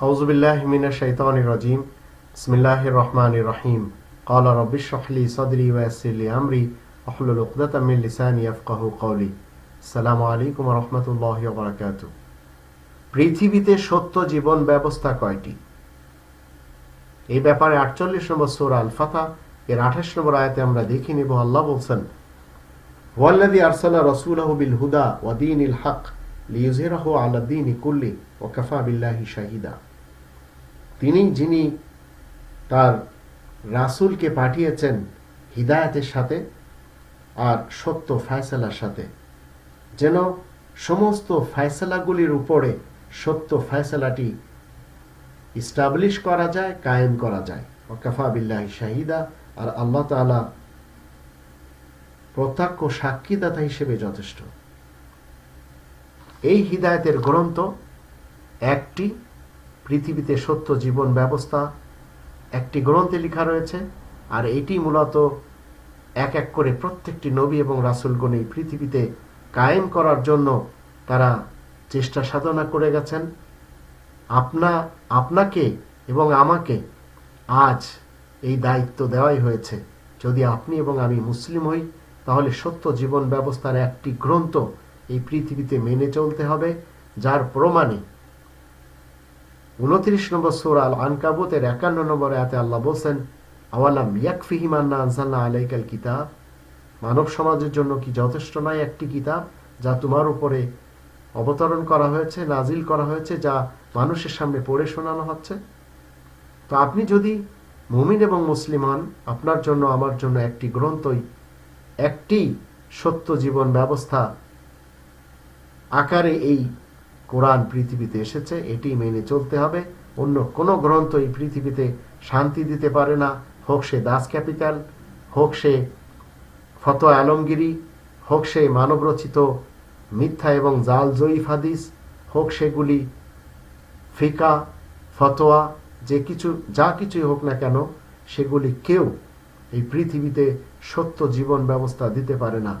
أعوذ بالله من الشيطان الرجيم بسم الله الرحمن الرحيم قال رب اشرح لي صدري ويسر لي أمري واحلل عقدة من لساني يفقهوا قولي السلام عليكم ورحمة الله وبركاته পৃথিবীতে সত্য জীবন ব্যবস্থা কয়টি এই ব্যাপারে আটচল্লিশ নম্বর সোর আল ফাতা এর আঠাশ নম্বর আয়াতে আমরা দেখে নিব আল্লাহ বলছেন ওয়াল্লাদি আরসালা রসুলাহু বিল হুদা ওয়াদিনিল হক লিউজিরাহু আলাদ্দিন কুল্লি ও কাফা বিল্লাহি শাহিদা তিনি যিনি তার রাসূলকে পাঠিয়েছেন হিদায়াতের সাথে আর সত্য ফয়সালার সাথে, যেন সমস্ত ফয়সালাগুলির উপরে সত্য ফয়সালাটি ইস্টাবলিশ করা যায়, কায়েম করা যায়। ওকাফা বিল্লাহি শাহিদা, আর আল্লাহ তাআলা প্রত্যক্ষ সাক্ষীদাতা হিসেবে যথেষ্ট। এই হিদায়তের গ্রন্থ একটি পৃথিবীতে সত্য জীবন ব্যবস্থা, একটি গ্রন্থে লেখা রয়েছে, আর এটি মূলত এক এক করে প্রত্যেকটি নবী এবং রাসুলগণ এই পৃথিবীতে কায়েম করার জন্য তারা চেষ্টা সাধনা করে গেছেন। আপনা, আপনাকে এবং আমাকে আজ এই দায়িত্ব দেওয়াই হয়েছে। যদি আপনি এবং আমি মুসলিম হই, তাহলে সত্য জীবন ব্যবস্থার একটি গ্রন্থ এই পৃথিবীতে মেনে চলতে হবে, যার প্রমাণে উনত্রিশ নম্বর সোর আল আনকাবুতের একান্ন নম্বর এতে আল্লাহ বলছেন, আওয়ালাম ইয়াকফিহিমান্না আনসাল্লাহ আলাইকাল কিতাব? মানব সমাজের জন্য কি যথেষ্ট নয় একটি কিতাব যা তোমার উপরে অবতরণ করা হয়েছে, নাজিল করা হয়েছে, যা মানুষের সামনে পড়ে শোনানো হচ্ছে? তো আপনি যদি মুমিন এবং মুসলিম হন, আপনার জন্য, আমার জন্য একটি গ্রন্থই, একটি সত্য জীবন ব্যবস্থা আকারে এই কোরআন পৃথিবীতে এসেছে, এটি মেনে চলতে হবে। অন্য কোনো গ্রন্থ এই পৃথিবীতে শান্তি দিতে পারে না। হোক সে দাস ক্যাপিটাল, হোক সে ফতো আলমগিরি, হোক সে মানবরচিত মিথ্যা এবং জাল জয়ীফ হাদিস, হোক সেগুলি ফিকা, ফতোয়া, যে কিছু, যা কিছুই হোক না কেন, সেগুলি কেউ এই পৃথিবীতে সত্য জীবন ব্যবস্থা দিতে পারে না।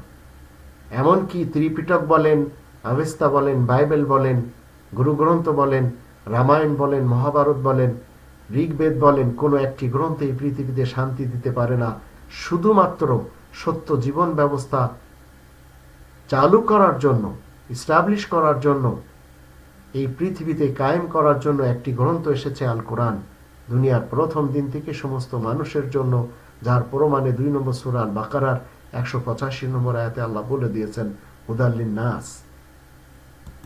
এমনকি ত্রিপিটক বলেন আবেস্তা বলেন, বাইবেল বলেন, গুরুগ্রন্থ বলেন, রামায়ণ বলেন, মহাভারত বলেন, ঋগ্বেদ বলেন, কোনো একটি গ্রন্থ এই পৃথিবীতে শান্তি দিতে পারে না। শুধুমাত্র সত্য জীবন ব্যবস্থা চালু করার জন্য ইস্টাবলিশ করার জন্য, এই পৃথিবীতে কায়েম করার জন্য একটি গ্রন্থ এসেছে আল কোরআন। দুনিয়ার প্রথম দিন থেকে সমস্ত মানুষের জন্য, যার প্রমাণে দুই নম্বর সুরাল বাকারার একশো পঁচাশি নম্বর আয়াতে আল্লাহ বলে দিয়েছেন উদাল্লিন নাস।